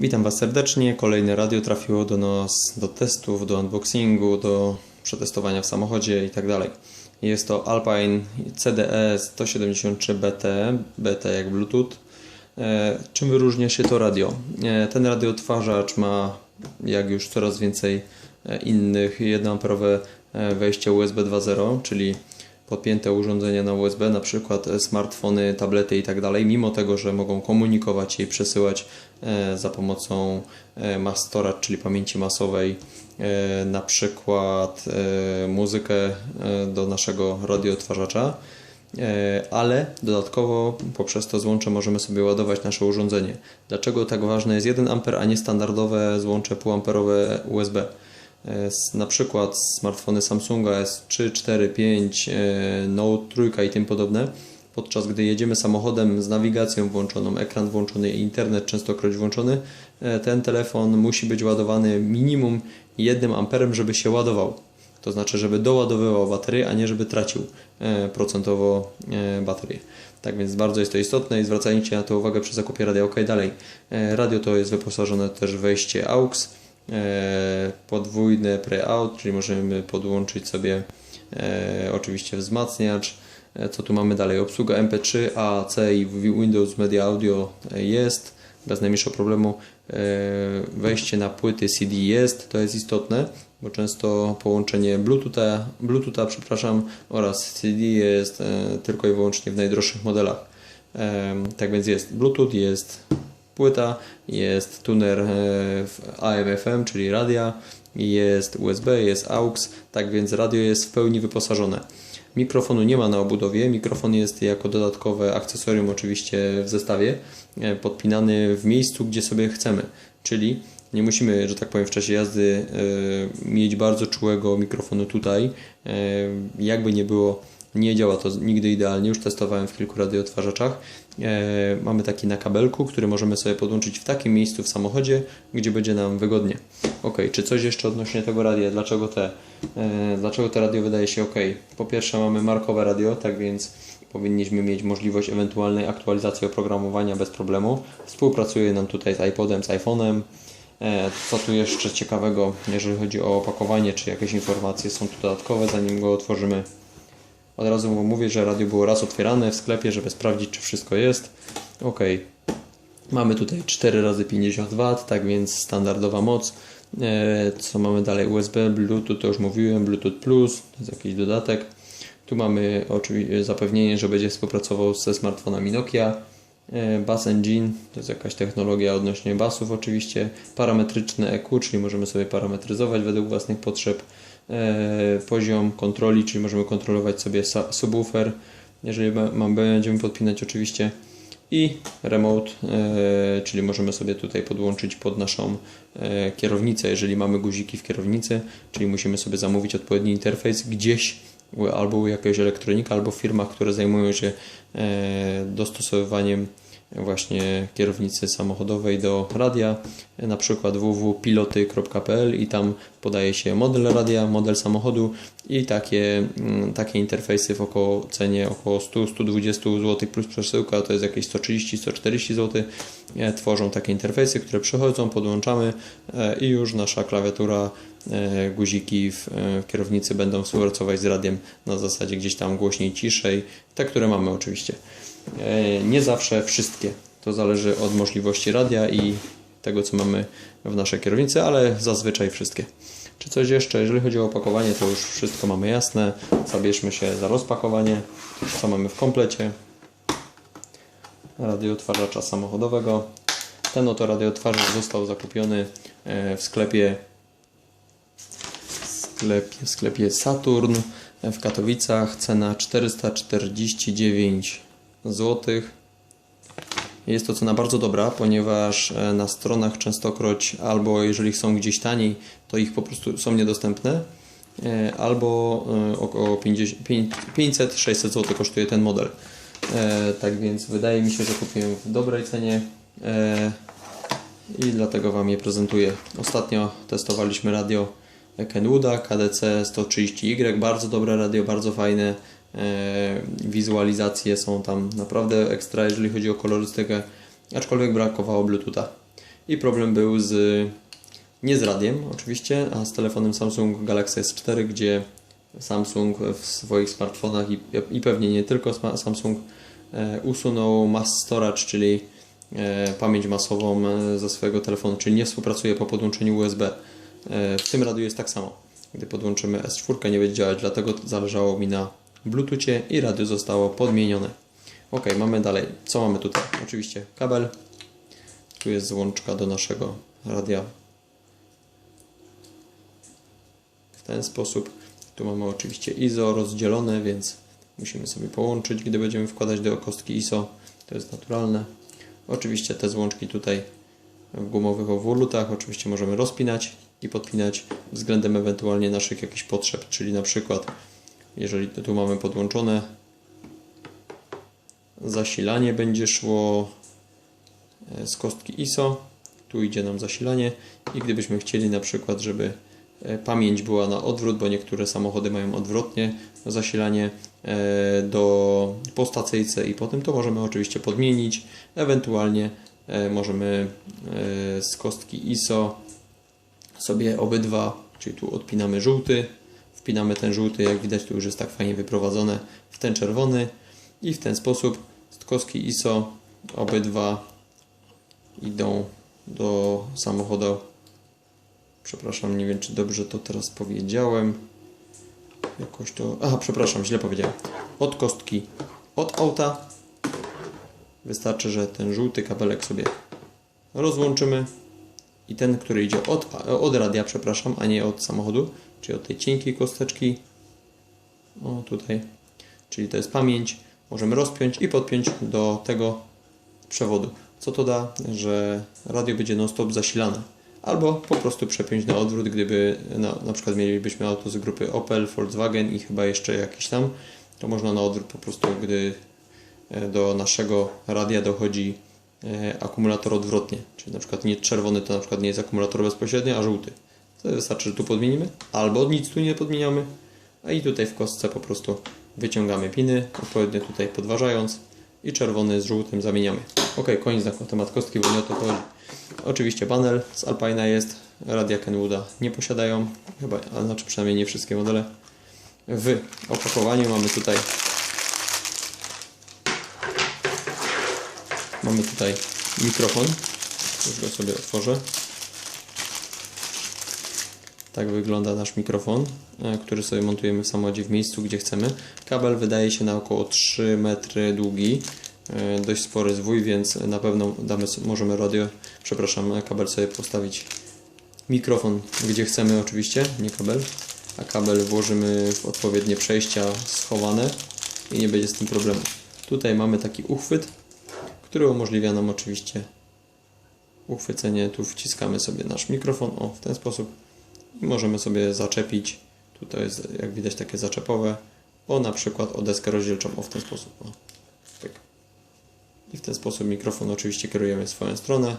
Witam Was serdecznie. Kolejne radio trafiło do nas do testów, do unboxingu, do przetestowania w samochodzie i tak. Jest to Alpine CDE 173 BT, jak Bluetooth. E, czym wyróżnia się to radio? E, ten radioodtwarzacz ma, jak już coraz więcej e, innych, 1A e, wejście USB 2.0, czyli podpięte urządzenia na USB, na przykład e, smartfony, tablety i tak mimo tego, że mogą komunikować i przesyłać e, za pomocą e, mass czyli pamięci masowej, na przykład muzykę do naszego radioodtwarzacza, ale dodatkowo poprzez to złącze możemy sobie ładować nasze urządzenie. Dlaczego tak ważne jest 1 A, a nie standardowe złącze półamperowe USB? E, na przykład smartfony Samsunga S3, 4, 5, e, Note 3 i tym podobne, podczas gdy jedziemy samochodem z nawigacją włączoną, ekran włączony i internet częstokroć włączony, e, ten telefon musi być ładowany minimum 1 amperem, żeby się ładował. To znaczy, żeby doładowywał baterię, a nie żeby tracił e, procentowo baterię. Tak więc bardzo jest to istotne i zwracajcie na to uwagę przy zakupie radia. Ok, dalej. Radio to jest wyposażone też w wejście AUX, e, podwójne pre-out, czyli możemy podłączyć sobie e, oczywiście wzmacniacz. E, Co tu mamy dalej? Obsługa MP3, AAC i Windows Media Audio jest bez najmniejszego problemu. Wejście na płyty CD jest, to jest istotne, bo często połączenie Bluetootha, Bluetootha przepraszam, oraz CD jest tylko i wyłącznie w najdroższych modelach. Tak więc jest Bluetooth, jest płyta, jest tuner e, AM/FM, czyli radia, jest USB, jest AUX, tak więc radio jest w pełni wyposażone. Mikrofonu nie ma na obudowie, mikrofon jest jako dodatkowe akcesorium oczywiście w zestawie, e, podpinany w miejscu, gdzie sobie chcemy, czyli nie musimy, że tak powiem, w czasie jazdy e, mieć bardzo czułego mikrofonu tutaj. E, jakby nie było, nie działa to nigdy idealnie, już testowałem w kilku radioodtwarzaczach. E, mamy taki na kabelku, który możemy sobie podłączyć w takim miejscu w samochodzie, gdzie będzie nam wygodnie. Ok, czy coś jeszcze odnośnie tego radia? Dlaczego te, e, dlaczego te radio wydaje się ok? Po pierwsze mamy markowe radio, tak więc powinniśmy mieć możliwość ewentualnej aktualizacji oprogramowania bez problemu. Współpracuje nam tutaj z iPodem, z iPhone'em. E, Co tu jeszcze ciekawego, jeżeli chodzi o opakowanie, czy jakieś informacje są tu dodatkowe, zanim go otworzymy? Od razu mówię, że radio było raz otwierane w sklepie, żeby sprawdzić, czy wszystko jest. Ok. Mamy tutaj 4 razy 50 W, tak więc standardowa moc. E, Co mamy dalej? USB, Bluetooth, to już mówiłem, Bluetooth Plus, to jest jakiś dodatek. Tu mamy oczywiście zapewnienie, że będzie współpracował ze smartfonami Nokia. E, Bass Engine, to jest jakaś technologia odnośnie basów oczywiście. Parametryczne EQ, czyli możemy sobie parametryzować według własnych potrzeb. E, Poziom kontroli, czyli możemy kontrolować sobie subwoofer, jeżeli ma- ma- będziemy podpinać oczywiście. I remote, e, czyli możemy sobie tutaj podłączyć pod naszą e, kierownicę, jeżeli mamy guziki w kierownicy, czyli musimy sobie zamówić odpowiedni interfejs gdzieś albo u jakiegoś elektronika, albo w firmach, które zajmują się dostosowywaniem właśnie kierownicy samochodowej do radia, na przykład www.piloty.pl i tam podaje się model radia, model samochodu i takie, mm, takie interfejsy w około cenie około 100-120 zł plus przesyłka, to jest jakieś 130-140 zł, e, tworzą takie interfejsy, które przychodzą, podłączamy e, i już nasza klawiatura, e, guziki w, kierownicy będą współpracować z radiem na zasadzie gdzieś tam głośniej, ciszej, te, które mamy oczywiście. E, Nie zawsze wszystkie. To zależy od możliwości radia i tego, co mamy w naszej kierownicy, ale zazwyczaj wszystkie. Czy coś jeszcze? Jeżeli chodzi o opakowanie, to już wszystko mamy jasne. Zabierzmy się za rozpakowanie. Co mamy w komplecie? Radioodtwarzacza samochodowego. Ten oto radioodtwarzacz został zakupiony e, w sklepie sklepie, sklepie Saturn w Katowicach. Cena 449 zł. Jest to cena bardzo dobra, ponieważ e, na stronach częstokroć albo jeżeli są gdzieś taniej, to ich po prostu są niedostępne, e, albo e, około 500-600 zł kosztuje ten model. Tak więc wydaje mi się, że kupiłem w dobrej cenie i dlatego Wam je prezentuję. Ostatnio testowaliśmy radio Kenwooda KDC 130Y, bardzo dobre radio, bardzo fajne. E, Wizualizacje są tam naprawdę ekstra, jeżeli chodzi o kolorystykę, aczkolwiek brakowało Bluetootha. i problem był z nie z radiem oczywiście, a z telefonem Samsung Galaxy S4, gdzie Samsung w swoich smartfonach i, i pewnie nie tylko Samsung e, usunął mass storage, czyli e, pamięć masową ze swojego telefonu, czyli nie współpracuje po podłączeniu USB. W tym radiu jest tak samo. Gdy podłączymy S4 nie będzie działać, dlatego zależało mi na Bluetoothie i radio zostało podmienione. Ok, mamy dalej. Co mamy tutaj? Oczywiście kabel. Tu jest złączka do naszego radia w ten sposób. Tu mamy oczywiście ISO rozdzielone, więc musimy sobie połączyć, gdy będziemy wkładać do kostki ISO. To jest naturalne. Oczywiście te złączki tutaj w gumowych owulutach oczywiście możemy rozpinać i podpinać względem ewentualnie naszych jakichś potrzeb, czyli na przykład jeżeli tu mamy podłączone zasilanie będzie szło e, z kostki ISO. Tu idzie nam zasilanie i gdybyśmy chcieli na przykład, żeby e, pamięć była na odwrót, bo niektóre samochody mają odwrotnie zasilanie e, do po stacyjce i potem to możemy oczywiście podmienić. Ewentualnie możemy z kostki ISO sobie obydwa, czyli tu odpinamy żółty, wpinamy ten żółty, jak widać tu już jest tak fajnie wyprowadzone w ten czerwony i w ten sposób kostki ISO obydwa idą do samochodu. Przepraszam, nie wiem czy dobrze to teraz powiedziałem. Jakoś to. Aha, przepraszam, źle powiedziałem. Od kostki od auta. Wystarczy, że ten żółty kabelek sobie rozłączymy i ten, który idzie od, od radia, przepraszam, a nie od samochodu, czyli od tej cienkiej kosteczki. O, tutaj. Czyli to jest pamięć. Możemy rozpiąć i podpiąć do tego przewodu. Co to da? Że radio będzie non-stop zasilane. Albo po prostu przepiąć na odwrót, gdyby na, na przykład mielibyśmy auto z grupy Opel, Volkswagen i chyba jeszcze jakiś tam, to można na odwrót po prostu, gdy e, do naszego radia dochodzi e, akumulator odwrotnie. Czyli na przykład nie czerwony to na przykład nie jest akumulator bezpośrednio, a żółty. To wystarczy, że tu podmienimy, albo nic tu nie podmieniamy, a i tutaj w kostce po prostu wyciągamy piny, odpowiednio tutaj podważając i czerwony z żółtym zamieniamy. Ok, koniec na temat kostki, bo nie o to chodzi. Oczywiście panel z Alpina jest, radia Kenwooda nie posiadają, chyba, a znaczy przynajmniej nie wszystkie modele. W opakowaniu mamy tutaj mamy tutaj mikrofon, już go sobie otworzę. Tak wygląda nasz mikrofon, e, który sobie montujemy w samochodzie w miejscu, gdzie chcemy. Kabel wydaje się na około 3 metry długi. E, Dość spory zwój, więc na pewno damy, możemy radio, przepraszam, kabel sobie postawić mikrofon gdzie chcemy oczywiście, nie kabel, a kabel włożymy w odpowiednie przejścia schowane i nie będzie z tym problemu. Tutaj mamy taki uchwyt, który umożliwia nam oczywiście uchwycenie. Tu wciskamy sobie nasz mikrofon, o w ten sposób i możemy sobie zaczepić. Tutaj jest jak widać takie zaczepowe, o na przykład o deskę rozdzielczą, o w ten sposób. O. I w ten sposób mikrofon oczywiście kierujemy w swoją stronę,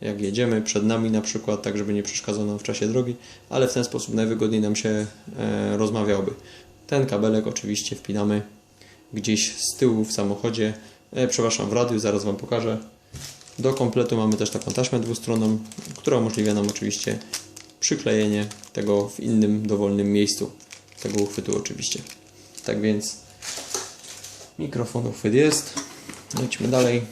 jak jedziemy, przed nami na przykład, tak żeby nie przeszkadzał nam w czasie drogi, ale w ten sposób najwygodniej nam się e, rozmawiałby. Ten kabelek oczywiście wpinamy gdzieś z tyłu w samochodzie, e, przepraszam, w radiu, zaraz Wam pokażę. Do kompletu mamy też taką taśmę dwustronną, która umożliwia nam oczywiście przyklejenie tego w innym dowolnym miejscu, tego uchwytu oczywiście. Tak więc mikrofon uchwyt jest. Lecimy dalej.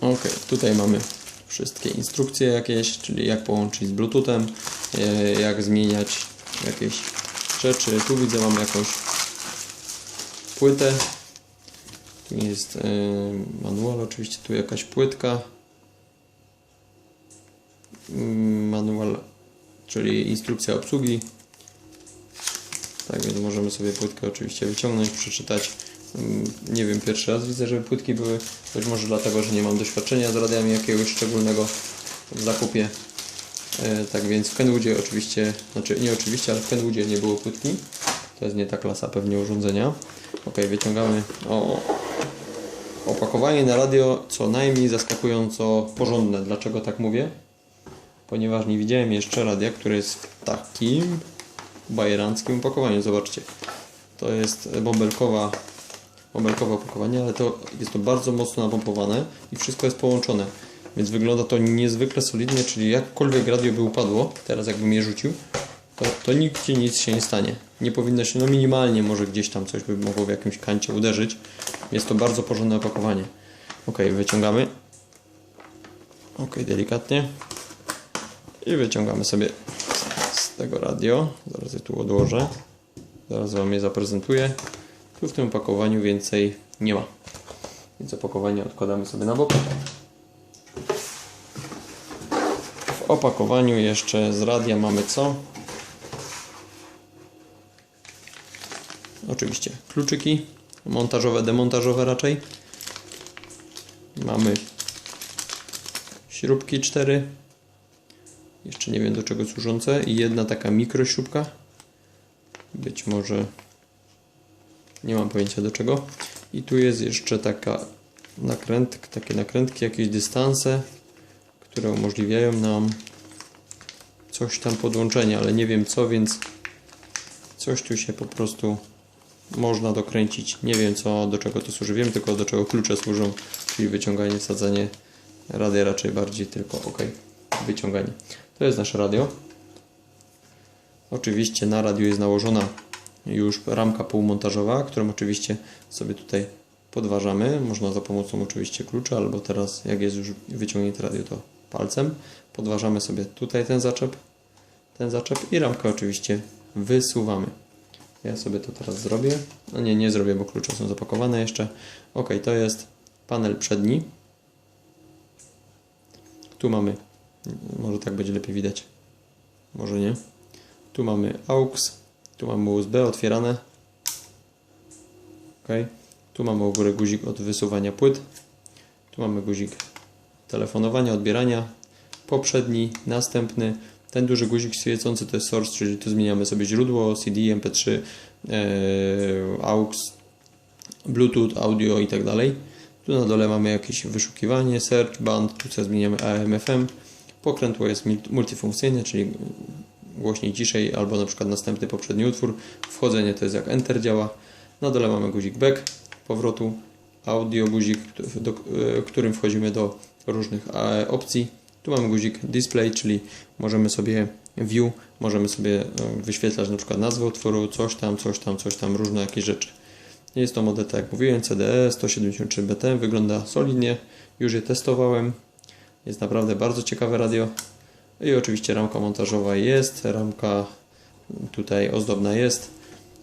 Ok, tutaj mamy wszystkie instrukcje jakieś, czyli jak połączyć z Bluetoothem, e, jak zmieniać jakieś rzeczy. Tu widzę mamy jakąś płytę. Tu jest e, manual, oczywiście tu jakaś płytka. Mm, Manual, czyli instrukcja obsługi. Tak więc możemy sobie płytkę oczywiście wyciągnąć, przeczytać. Mm, Nie wiem, pierwszy raz widzę, żeby płytki były. Być może dlatego, że nie mam doświadczenia z radiami jakiegoś szczególnego w zakupie. E, tak więc w Kenwoodzie oczywiście, znaczy nie oczywiście, ale w Kenwoodzie nie było płytki. To jest nie ta klasa pewnie urządzenia. Ok, wyciągamy. O, opakowanie na radio co najmniej zaskakująco porządne. Dlaczego tak mówię? Ponieważ nie widziałem jeszcze radia, które jest w takim bajeranckim opakowaniu. Zobaczcie. To jest bąbelkowa bąbelkowe opakowanie, ale to jest to bardzo mocno napompowane i wszystko jest połączone. Więc wygląda to niezwykle solidnie, czyli jakkolwiek radio by upadło, teraz jakbym je rzucił, to, to nigdzie nic się nie stanie. Nie powinno się, no minimalnie może gdzieś tam coś by mogło w jakimś kancie uderzyć. Jest to bardzo porządne opakowanie. Ok, wyciągamy. Ok, delikatnie. I wyciągamy sobie z tego radio. Zaraz je tu odłożę. Zaraz Wam je zaprezentuję. Tu w tym opakowaniu więcej nie ma. Więc opakowanie odkładamy sobie na bok. W opakowaniu jeszcze z radia mamy co? Oczywiście kluczyki montażowe, demontażowe raczej. Mamy śrubki 4. Jeszcze nie wiem do czego służące i jedna taka mikrośrubka. Być może nie mam pojęcia do czego. I tu jest jeszcze taka nakręt, takie nakrętki, jakieś dystanse, które umożliwiają nam coś tam podłączenia, ale nie wiem co, więc coś tu się po prostu można dokręcić. Nie wiem co, do czego to służy. Wiem tylko do czego klucze służą, czyli wyciąganie, wsadzenie radia raczej bardziej tylko ok, wyciąganie. To jest nasze radio. Oczywiście na radiu jest nałożona już ramka półmontażowa, którą oczywiście sobie tutaj podważamy. Można za pomocą oczywiście klucza, albo teraz jak jest już wyciągnięte radio to palcem. Podważamy sobie tutaj ten zaczep, ten zaczep i ramkę oczywiście wysuwamy. Ja sobie to teraz zrobię. No nie, nie zrobię, bo klucze są zapakowane jeszcze. Ok, to jest panel przedni. Tu mamy, może tak będzie lepiej widać, może nie. Tu mamy AUX, tu mamy USB otwierane. Ok, tu mamy u góry guzik od wysuwania płyt. Tu mamy guzik telefonowania, odbierania. Poprzedni, następny. Ten duży guzik świecący to jest source, czyli tu zmieniamy sobie źródło, CD, MP3, e, AUX, Bluetooth, audio i tak dalej. Tu na dole mamy jakieś wyszukiwanie, search, band, tu sobie zmieniamy AM, FM. Pokrętło jest multifunkcyjne, czyli głośniej, ciszej, albo na przykład następny poprzedni utwór. Wchodzenie to jest jak Enter działa. Na dole mamy guzik back, powrotu, audio guzik, do, e, którym wchodzimy do różnych e, opcji. Tu mamy guzik display, czyli możemy sobie view, możemy sobie e, wyświetlać na przykład nazwę utworu, coś tam, coś tam, coś tam, różne jakieś rzeczy. Jest to model, tak jak mówiłem, CDE 173BT, wygląda solidnie, już je testowałem. Jest naprawdę bardzo ciekawe radio. I oczywiście ramka montażowa jest, ramka tutaj ozdobna jest.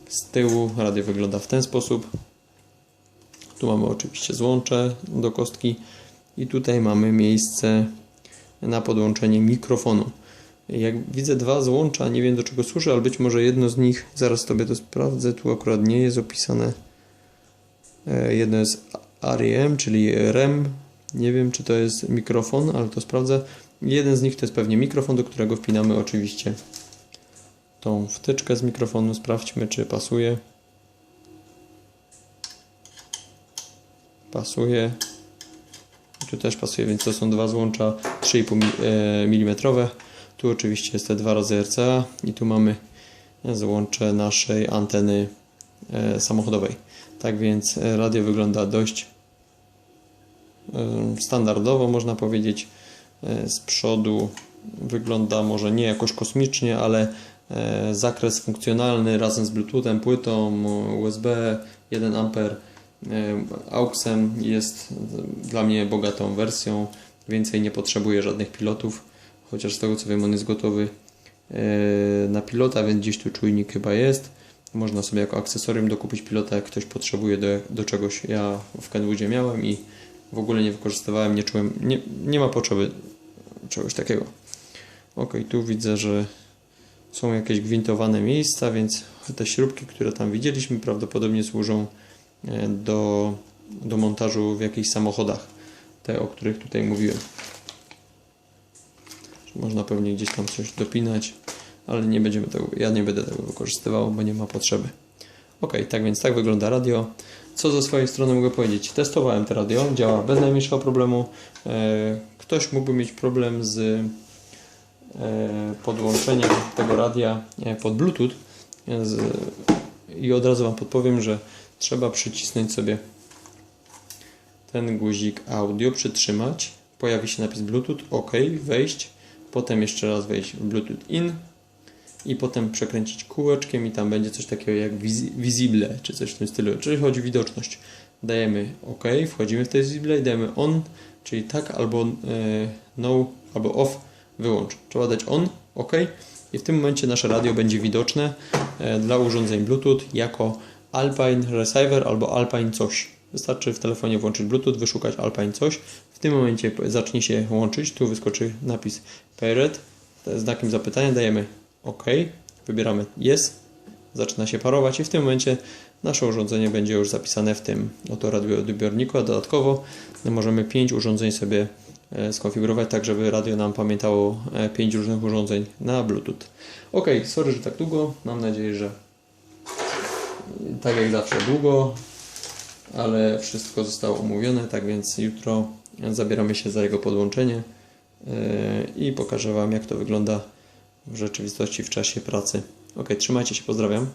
Z tyłu radio wygląda w ten sposób. Tu mamy oczywiście złącze do kostki i tutaj mamy miejsce na podłączenie mikrofonu. Jak widzę dwa złącza, nie wiem do czego służy, ale być może jedno z nich, zaraz sobie to sprawdzę, tu akurat nie jest opisane. E, jedno jest REM, czyli REM. Nie wiem czy to jest mikrofon, ale to sprawdzę. Jeden z nich to jest pewnie mikrofon, do którego wpinamy oczywiście tą wtyczkę z mikrofonu. Sprawdźmy czy pasuje. Pasuje. Tu też pasuje, więc to są dwa złącza 3,5 mm. Tu oczywiście jest te dwa razy RCA i tu mamy złącze naszej anteny e, samochodowej. Tak więc radio wygląda dość e, standardowo, można powiedzieć. E, z przodu wygląda może nie jakoś kosmicznie, ale zakres funkcjonalny razem z Bluetoothem, płytą, USB, 1 A AUXem jest dla mnie bogatą wersją. Więcej nie potrzebuję żadnych pilotów, chociaż z tego co wiem on jest gotowy na pilota, więc gdzieś tu czujnik chyba jest. Można sobie jako akcesorium dokupić pilota, jak ktoś potrzebuje do, do czegoś. Ja w Kenwoodzie miałem i w ogóle nie wykorzystywałem, nie czułem, nie, nie ma potrzeby czegoś takiego. Ok, tu widzę, że są jakieś gwintowane miejsca, więc te śrubki, które tam widzieliśmy, prawdopodobnie służą E, do, do montażu w jakichś samochodach. Te, o których tutaj mówiłem. Można pewnie gdzieś tam coś dopinać, ale nie będziemy tego, ja nie będę tego wykorzystywał, bo nie ma potrzeby. Ok, tak więc tak wygląda radio. Co ze swojej strony mogę powiedzieć? Testowałem to radio, działa bez najmniejszego problemu. E, ktoś mógłby mieć problem z e, podłączeniem tego radia pod Bluetooth. I od razu Wam podpowiem, że trzeba przycisnąć sobie ten guzik audio, przytrzymać. Pojawi się napis Bluetooth, OK, wejść. Potem jeszcze raz wejść w Bluetooth in i potem przekręcić kółeczkiem i tam będzie coś takiego jak visible, czy coś w tym stylu, czyli chodzi o widoczność. Dajemy OK, wchodzimy w te visible i dajemy on, czyli tak albo e, no, albo off, wyłącz. Trzeba dać on, OK i w tym momencie nasze radio będzie widoczne e, dla urządzeń Bluetooth jako Alpine Receiver albo Alpine coś. Wystarczy w telefonie włączyć Bluetooth, wyszukać Alpine coś. W tym momencie zacznie się łączyć. Tu wyskoczy napis Paired. To Znakiem zapytania dajemy OK. Wybieramy Yes. Zaczyna się parować i w tym momencie nasze urządzenie będzie już zapisane w tym oto radioodbiorniku, a dodatkowo możemy 5 urządzeń sobie e, skonfigurować tak, żeby radio nam pamiętało 5 różnych urządzeń na Bluetooth. Ok, sorry, że tak długo. Mam nadzieję, że tak jak zawsze długo, ale wszystko zostało omówione, tak więc jutro zabieramy się za jego podłączenie i pokażę Wam jak to wygląda w rzeczywistości w czasie pracy. Ok, trzymajcie się, pozdrawiam.